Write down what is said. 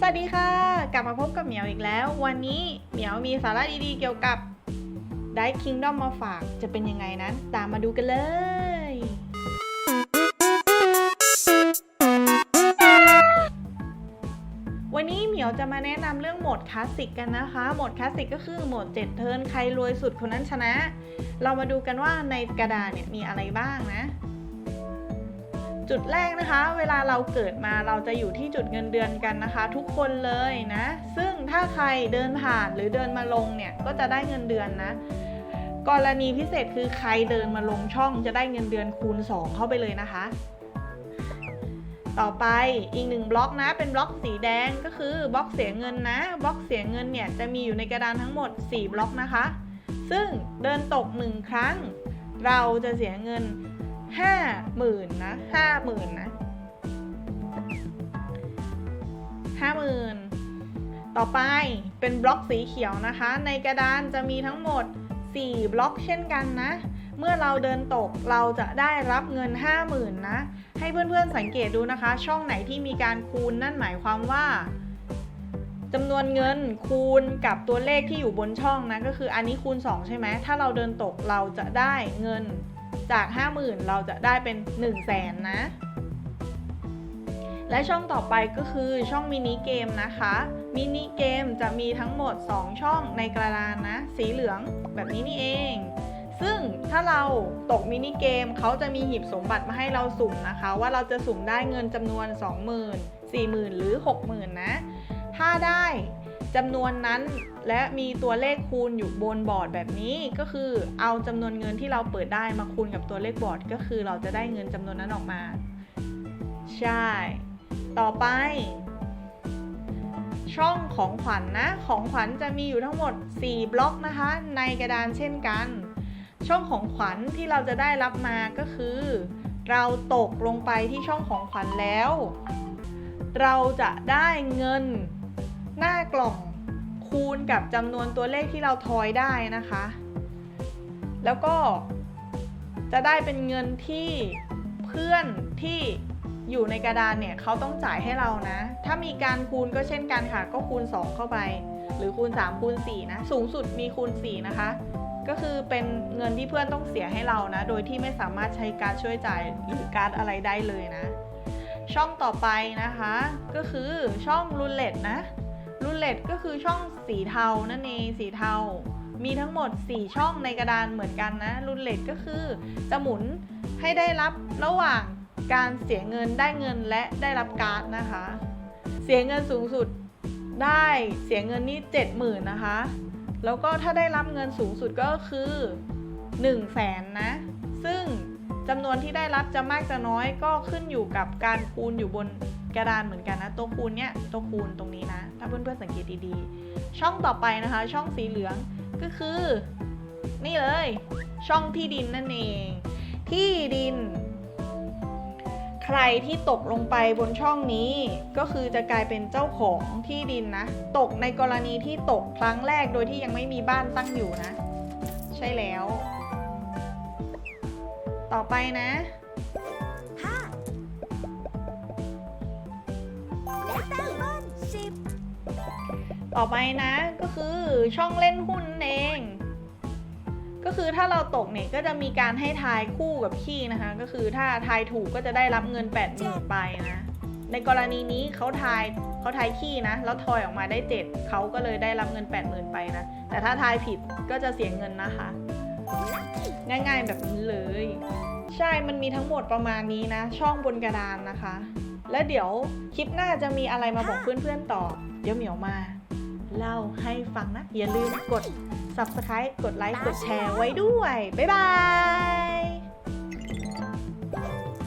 สวัสดีค่ะ กลับมาพบกับเหมียวอีกแล้ว วันนี้เหมียวมีสาระดีๆ เกี่ยวกับ d i คิงดอมมาฝากจะเป็นยังไงนั้น ตามมาดูกันเลย วันนี้เหมียวจะมาแนะนำเรื่องโหมดคลาสสิกกันนะคะ โหมดคลาสสิกก็คือโหมด 7 เทิร์นใครรวยสุดคนนั้นชนะ เรามาดูกันว่าในกระดานเนี่ยมีอะไรบ้างนะ จุดแรกนะคะ เวลาเราเกิดมาเราจะอยู่ที่จุดเงินเดือนกันนะคะ ทุกคนเลยนะ ซึ่งถ้าใครเดินผ่านหรือเดินมาลงเนี่ยก็จะได้เงินเดือนนะ กรณีพิเศษคือใครเดินมาลงช่องจะได้เงินเดือนคูณ 2 เข้าไปเลยนะคะ ต่อไปอีกหนึ่งบล็อกนะเป็นบล็อกสีแดงก็คือบล็อกเสียเงินนะบล็อกเสียเงินเนี่ยจะมีอยู่ในกระดานทั้งหมด 4 บล็อกนะคะ ซึ่งเดินตก 1 ครั้ง เราจะเสียเงิน ห้าหมื่นนะห้าหมื่นนะห้าหมื่นต่อไปเป็นบล็อกสีเขียวนะคะ ในกระดานจะมีทั้งหมด 4 บล็อกเช่นกันนะ เมื่อเราเดินตกเราจะได้รับเงิน 50,000นะ ให้เพื่อนๆสังเกตดูนะคะ ช่องไหนที่มีการคูณนั่นหมายความว่าจำนวนเงินคูณกับตัวเลขที่อยู่บนช่องนะก็คืออันนี้คูณ 2 ใช่ไหมถ้าเราเดินตกเราจะได้เงิน จาก 50,000 เราจะได้เป็น 1 0 0 0 0แสนนะ และช่องต่อไปก็คือช่องมินิเกมนะคะ มินิเกมจะมีทั้งหมด 2 ช่องในกระดานนะ สีเหลืองแบบนี้นี่เอง ซึ่งถ้าเราตกมินิเกมเขาจะมีหีบสมบัติมาให้เราสุ่มนะคะ ว่าเราจะสุ่มได้เงินจำนวน 20,000 40,000 หรือ 60,000 นะ ถ้าได้ จำนวนนั้นและมีตัวเลขคูณอยู่บนบอร์ดแบบนี้ก็คือเอาจำนวนเงินที่เราเปิดได้มาคูณกับตัวเลขบอร์ด ก็คือเราจะได้เงินจำนวนนั้นออกมา ใช่ ต่อไป ช่องของขวัญนนะ ของขวัญจะมีอยู่ทั้งหมด 4 บล็อกนะคะ ในกระดานเช่นกัน ช่องของขวัญที่เราจะได้รับมาก็คือ เราตกลงไปที่ช่องของขวัญแล้ว เราจะได้เงิน หน้ากล่องคูณกับจำนวนตัวเลขที่เราทอยได้นะคะ แล้วก็จะได้เป็นเงินที่เพื่อนที่อยู่ในกระดานเนี่ยเขาต้องจ่ายให้เรานะ ถ้ามีการคูณก็เช่นกันค่ะ ก็คูณ 2 เข้าไป หรือคูณ 3 คูณ4นะสูงสุดมีคูณ 4 นะคะ ก็คือเป็นเงินที่เพื่อนต้องเสียให้เรานะ โดยที่ไม่สามารถใช้การช่วยจ่ายหรือการอะไรได้เลยนะ ช่องต่อไปนะคะ ก็คือช่องรูเล็ตนะ รูเลตก็คือช่องสีเทานั่นเองสีเทา มีทั้งหมด 4 ช่องในกระดานเหมือนกันนะรูเล็ตก็คือจะหมุนให้ได้รับระหว่างการเสียเงินได้เงินและได้รับการ์ดนะคะ เสียเงินสูงสุดได้เสียเงินนี่70,000นะคะ แล้วก็ถ้าได้รับเงินสูงสุดก็คือ1 0 0 0 0แสนนะ ซึ่งจำนวนที่ได้รับจะมากจะน้อยก็ขึ้นอยู่กับการคูณอยู่บน กระดานเหมือนกันนะตัวคูณเนี่ยตัวคูณตรงนี้นะ ถ้าเพื่อนๆสังเกตดีๆ ช่องต่อไปนะคะ ช่องสีเหลืองก็คือ นี่เลย ช่องที่ดินนั่นเอง ที่ดิน ใครที่ตกลงไปบนช่องนี้ ก็คือจะกลายเป็นเจ้าของที่ดินนะ ตกในกรณีที่ตกครั้งแรกโดยที่ยังไม่มีบ้านตั้งอยู่นะ ใช่แล้ว ต่อไปนะ 10 ต่อไปนะก็คือช่องเล่นหุ้นเอง ก็คือถ้าเราตกเนี่ยก็จะมีการให้ทายคู่กับขี้นะคะ ก็คือถ้าทายถูกก็จะได้รับเงิน8ปดหมื่นไปนะ ในกรณีนี้เขาทายเขาทายขี้นะ แล้วทอยออกมาได้เจ็ดเขาก็เลยได้รับเงิน8ปดหมื่นไปนะ แต่ถ้าทายผิดก็จะเสียเงินนะคะ ง่ายๆแบบนี้เลย ใช่มันมีทั้งหมดประมาณนี้นะ ช่องบนกระดานนะคะ แล้วเดี๋ยวคลิปหน้าจะมีอะไรมาบอกเพื่อนๆต่อ เดี๋ยวเหมียวมา เล่าให้ฟังนะ อย่าลืมกด subscribe กดไลค์กดแชร์ไว้ด้วย บ๊ายบาย